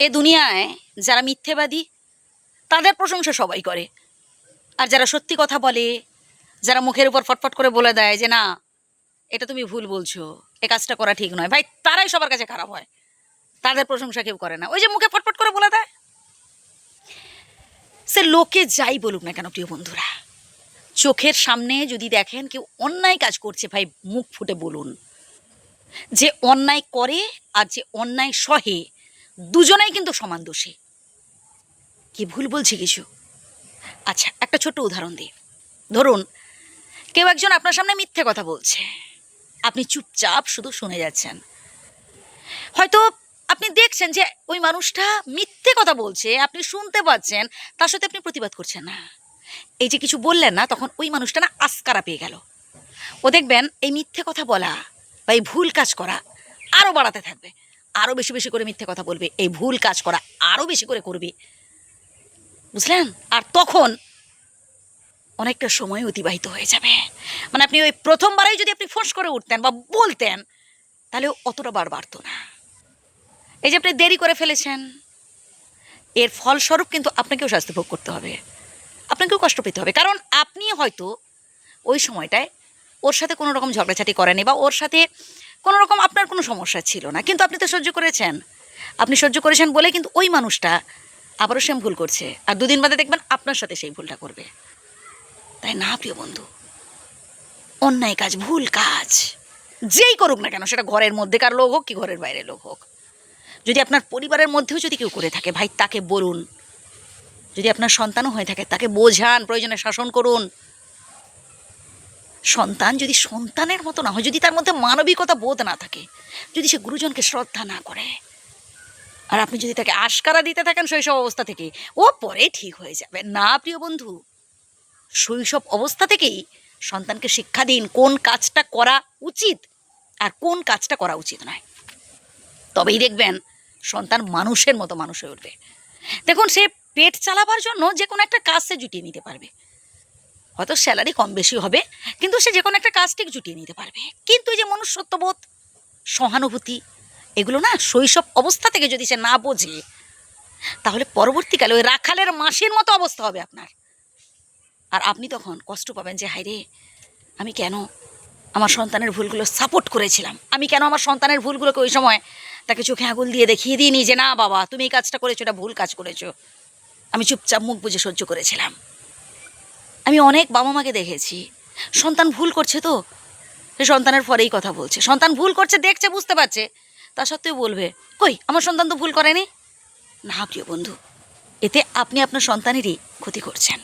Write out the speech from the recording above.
এ দুনিয়ায় যারা মিথ্যেবাদী, তাদের প্রশংসা সবাই করে। আর যারা সত্যি কথা বলে, যারা মুখের উপর ফটফট করে বলে দেয় যে, না, এটা তুমি ভুল বলছো, এ কাজটা করা ঠিক নয়। ভাই, তারাই সবার কাছে খারাপ হয়। তাদের প্রশংসা কেউ করে না। ওই যে মুখে ফটফট করে বলে দেয়। সে লোকে যাই বলুক না কেন, প্রিয় বন্ধুরা, চোখের সামনে যদি দেখেন কেউ অন্যায় কাজ করছে, ভাই, মুখ ফুটে বলুন। যে অন্যায় করে আর যে অন্যায় সহে দুজনেই কিন্তু সমান দোষী। কি ভুল বলছি কিছু আচ্ছা একটা ছোট্ট উদাহরণ দিই। ধরুন, কেউ একজন আপনার সামনে মিথ্যে কথা বলছে। আপনি চুপচাপ শুধু শুনে যাচ্ছেন। হয়তো আপনি দেখছেন যে ওই মানুষটা মিথ্যে কথা বলছে, আপনি শুনতে পাচ্ছেন, তার সাথে আপনি প্রতিবাদ করছেন না। এই যে কিছু বললেন না, তখন ওই মানুষটা না আস্কারা পেয়ে গেল। ও দেখবেন এই মিথ্যে কথা বলা বা এই ভুল কাজ করা আরও বাড়াতে থাকবে। আরও বেশি বেশি করে মিথ্যে কথা বলবে, এই ভুল কাজ করা আরও বেশি করে করবে। বুঝলেন? আর তখন অনেকটা সময় অতিবাহিত হয়ে যাবে। মানে আপনি ওই প্রথমবারেই যদি আপনি ফোঁস করে উঠতেন বা বলতেন, তাহলে অতটা বার বাড়তো না। এই যে আপনি দেরি করে ফেলেছেন, এর ফলস্বরূপ কিন্তু আপনাকেও শাস্তি ভোগ করতে হবে। আপনাকেও কষ্ট পেতে হবে। কারণ আপনি হয়তো ওই সময়টায় ওর সাথে কোনো রকম ঝগড়াঝাটি করেনি বা ওর সাথে কোনো রকম কোনো সমস্যা ছিল না। কিন্তু আপনি তো সহ্য করেছেন। আপনি সহ্য করেছেন বলে কিন্তু ওই মানুষটা আবারও সেম ভুল করছে। আর দুদিন বাদে দেখবেন আপনার সাথে সেই ভুলটা করবে। তাই না, প্রিয় বন্ধু? অন্যায় কাজ, ভুল কাজ, যেই করুক না কেন, সেটা ঘরের মধ্যেকার লোক হোক কি ঘরের বাইরে লোক হোক। যদি আপনার পরিবারের মধ্যেও যদি কেউ করে থাকে, ভাই, তাকে বলুন। যদি আপনার সন্তানও হয়ে থাকে, তাকে বোঝান, প্রয়োজনে শাসন করুন। সন্তান যদি সন্তানের মতো না হয়, যদি তার মধ্যে মানবিকতা বোধ না থাকে, যদি সে গুরুজনকে শ্রদ্ধা না করে, আর আপনি যদি তাকে আশকারা দিতে থাকেন শৈশব অবস্থা থেকে ও পরে ঠিক হয়ে যাবে। না, প্রিয় বন্ধু, শৈশব অবস্থা থেকেই সন্তানকে শিক্ষা দিন, কোন কাজটা করা উচিত আর কোন কাজটা করা উচিত নয়। তবেই দেখবেন, সন্তান মানুষের মতো মানুষ হয়ে উঠবে। দেখুন, সে পেট চালাবার জন্য যে কোনো একটা কাজ সে জুটিয়ে নিতে পারবে। হয়তো স্যালারি কম বেশি হবে, কিন্তু সে যে কোনো একটা কাজ ঠিক জুটিয়ে নিতে পারবে। কিন্তু এই যে মনুষ্যত্ববোধ, সহানুভূতি, এগুলো না শৈশব অবস্থা থেকে যদি সে না বোঝে, তাহলে পরবর্তীকালে ওই রাখালের মাসির মতো অবস্থা হবে আপনার। আর আপনি তখন কষ্ট পাবেন যে, হায়রে, আমি কেন আমার সন্তানের ভুলগুলো সাপোর্ট করেছিলাম? আমি কেন আমার সন্তানের ভুলগুলোকে ওই সময় তাকে চোখে আঙুল দিয়ে দেখিয়ে দিইনি যে, না বাবা, তুমি এই কাজটা করেছ, এটা ভুল কাজ করেছ। আমি চুপচাপ মুখ বুঝে সহ্য করেছিলাম। আমি অনেক বাবা মাকে দেখেছি। সন্তান ভুল করছে তো? সে সন্তানের পরেই কথা বলছে। সন্তান ভুল করছে, দেখছে, বুঝতে পারছে। তা সত্ত্বেও বলবে, কই, আমার সন্তান তো ভুল করেনি? না, প্রিয় বন্ধু, এতে আপনি আপনার সন্তানেরই ক্ষতি করছেন।